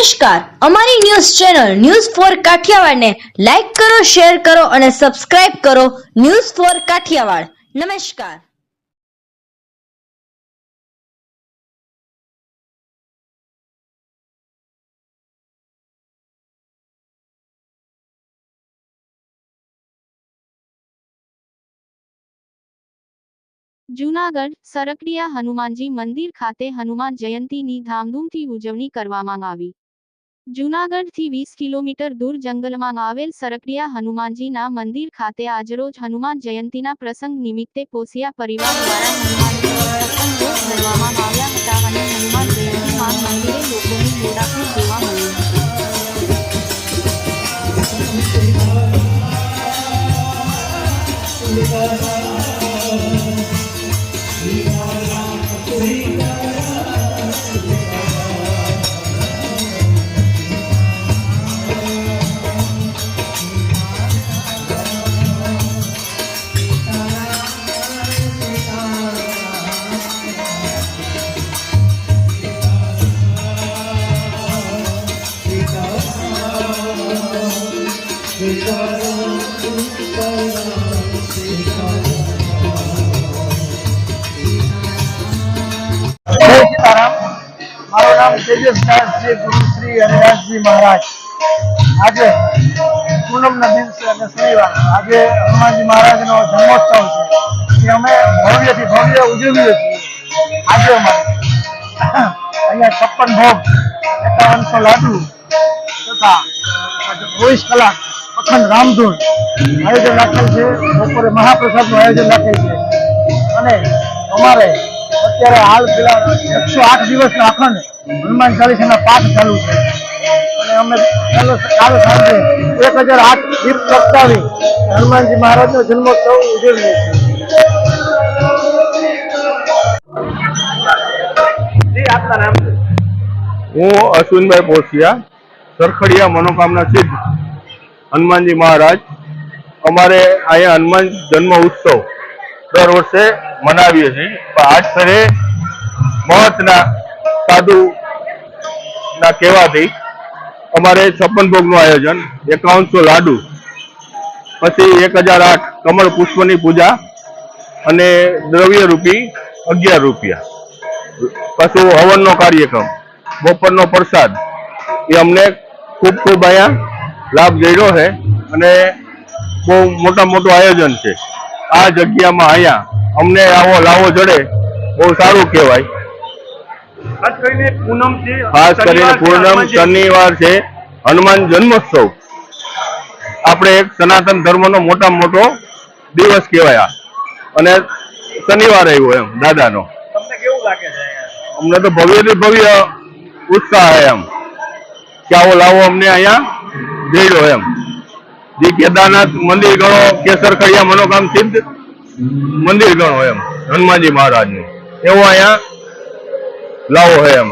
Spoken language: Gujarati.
નમસ્કાર. અમારી ન્યૂઝ ચેનલ ન્યૂઝ ફોર કાઠિયાવાડને લાઈક કરો, શેર કરો અને સબસ્ક્રાઇબ કરો ન્યૂઝ ફોર કાઠિયાવાડ. નમસ્કાર. જૂનાગઢ, સરકડિયા હનુમાનજી મંદિર ખાતે હનુમાન જયંતીની ધામધૂમથી ઉજવણી કરવામાં આવી. જૂનાગઢથી વીસ કિલોમીટર દૂર જંગલમાં આવેલ સરકડિયા હનુમાનજીના મંદિર ખાતે આજરોજ હનુમાન જયંતીના પ્રસંગ નિમિત્તે પોસિયા પરિવાર દ્વારા હનુમાનજી છપ્પન ધરવામાં આવ્યા મારું નામ તેજસદાસજી શ્રી ગુરુ શ્રી હરિદાસજી મહારાજ. આજે પૂનમના દિવસે અને શનિવાર આજે હનુમાનજી મહારાજનો જન્મોત્સવ છે. એ અમે ભવ્યથી ભવ્ય ઉજવીએ છીએ. આજે અમારે અહીંયા છપ્પન ભોગ, એકાવનસો લાડુ તથા ચોવીસ કલાક અખંડ રામધૂન આયોજન રાખેલ છે. બપોરે મહાપ્રસાદનું આયોજન રાખેલ છે. અને અમારે અત્યારે હાલ પેલા એકસો આઠ દિવસના અખંડ હનુમાન ચાલીસાના પાઠ ચાલુ છે. અને અમે કાલે સાંજે એક હજાર આઠ દીપ પ્રગટાવી હનુમાનજી મહારાજનો જન્મોત્સવ ઉજવીએ છીએ. હું અશ્વિનભાઈ પોસિયા સરખડિયા મનોકામના સિદ્ધ. હનુમાનજી મહારાજ અમારે અહીંયા હનુમાન જન્મ ઉત્સવ દર વર્ષે મનાવીએ છીએ. પણ આજ સ્તરે મહતના સાધુ ના કહેવાથી અમારે છપ્પન ભોગનું આયોજન એકાવનસો લાડુ, પછી એક હજાર આઠ કમળ પુષ્પની પૂજા અને દ્રવ્ય રૂપી અગિયાર રૂપિયા. પાછું હવનનો કાર્યક્રમ, બપોરનો પ્રસાદ, એ અમને ખૂબ ખૂબ અહીંયા લાભ ગયો છે અને બહુ મોટા મોટું આયોજન છે. આ જગ્યામાં અહીંયા અમને આવો લાવો જડે બહુ સારું કહેવાય. ખાસ કરીને પૂનમ શનિવાર છે હનુમાન જન્મોત્સવ. આપણે એક સનાતન ધર્મનો મોટા મોટો દિવસ કહેવાય અને શનિવાર આવ્યો એમ દાદાનો. તમને કેવું લાગે છે અમને તો ભવ્યથી ભવ્ય ઉત્સાહ એમ. કે આવો લાવો અમને અહીંયા. જઈડો એમ. જે કેદારનાથ મંદિર ગણો કેસર ખડિયા મનોકામ સિદ્ધ મંદિર ગણો એમ, હનુમાનજી મહારાજનું. એવો અહીંયા લાવો છે એમ.